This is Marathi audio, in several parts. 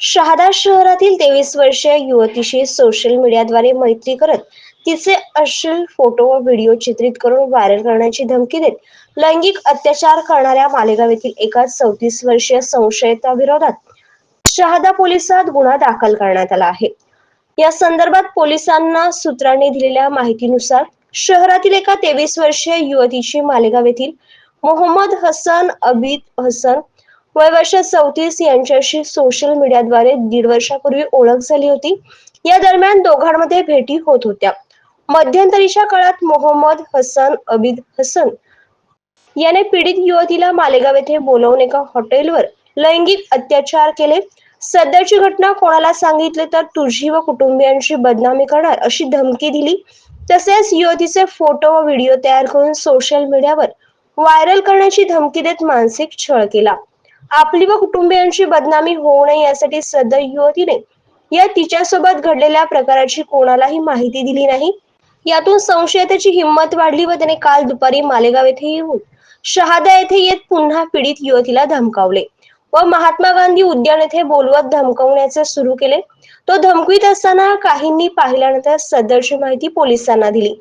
शहादा शहरातील तेवीस वर्षीय युवतीशी सोशल मीडियाद्वारे मैत्री करत तिचे अश्लील फोटो व व्हिडिओ चित्रित करून व्हायरल करण्याची धमकी देत लैंगिक अत्याचार करणाऱ्या मालेगाव येथील एका चौतीस वर्षीय संशयिताविरोधात शहादा पोलिसात गुन्हा दाखल करण्यात आला आहे. या संदर्भात पोलिसांना सूत्रांनी दिलेल्या माहितीनुसार शहरातील एका तेवीस वर्षीय युवतीची मालेगाव येथील मोहम्मद हसन अबिद हसन वय वर्ष चौतीस यांच्याशी सोशल मीडियाद्वारे दीड वर्षापूर्वी ओळख झाली होती. या दरम्यान दोघांमध्ये भेटी होत होत्या. मध्यंतरीच्या काळात मोहम्मद हसन अबिद हसन याने पीडित युवतीला मालेगाव येथे बोलवून एका हॉटेलवर लैंगिक अत्याचार केले. सध्याची घटना कोणाला सांगितली तर तुझी व कुटुंबियांची बदनामी करणार अशी धमकी दिली. तसेच युवतीचे फोटो व व्हिडिओ तयार करून सोशल मीडियावर व्हायरल करण्याची धमकी देत मानसिक छळ केला. आपली व कुटुंबियांची बदनामी होऊ नये यासाठी सदर युवतीने या तिच्यासोबत घडलेल्या प्रकाराची कोणालाही माहिती दिली नाही. यातून संशयतेची हिंमत वाढली व त्याने काल दुपारी मालेगाव येथे येऊन शहादा येथे येत पुन्हा पीडित युवतीला धमकावले व महात्मा गांधी उद्यान येथे बोलवत धमकावण्याचे सुरू केले. तो धमकीत असताना काहींनी पाहिल्यानंतर सदरची माहिती पोलिसांना दिली.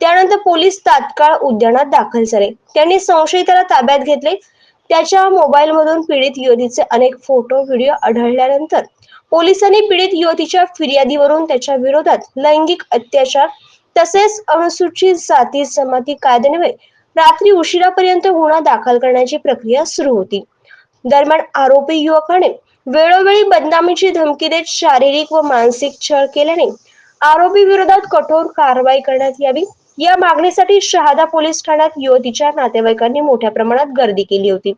त्यानंतर पोलीस तात्काळ उद्यानात दाखल झाले. त्यांनी संशयिताला ताब्यात घेतले. त्याच्या मोबाईलमधून पीडित युवतीचे अनेक फोटो व्हिडिओ आढळल्यानंतर पोलिसांनी पीडित युवतीच्या फिर्यादीवरून त्याच्या विरोधात लैंगिक अत्याचार तसेच अनुसूचित जाती जमाती कायद्यान्वये रात्री उशिरापर्यंत गुन्हा दाखल करण्याची प्रक्रिया सुरू होती. दरम्यान आरोपी युवकाने वेळोवेळी बदनामीची धमकी देत शारीरिक व मानसिक छळ केल्याने आरोपी विरोधात कठोर कारवाई करण्यात यावी या मागणीसाठी शहादा पोलीस ठाण्यात युवतीच्या नातेवाईकांनी मोठ्या प्रमाणात गर्दी केली होती.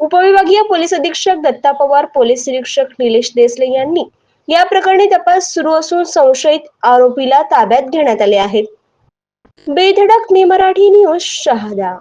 उपविभागीय पोलीस अधीक्षक दत्ता पवार पोलीस निरीक्षक निलेश देसले यांनी या प्रकरणी तपास सुरू असून संशयित आरोपीला ताब्यात घेण्यात आले आहे. बेधडक मी मराठी न्यूज शहादा.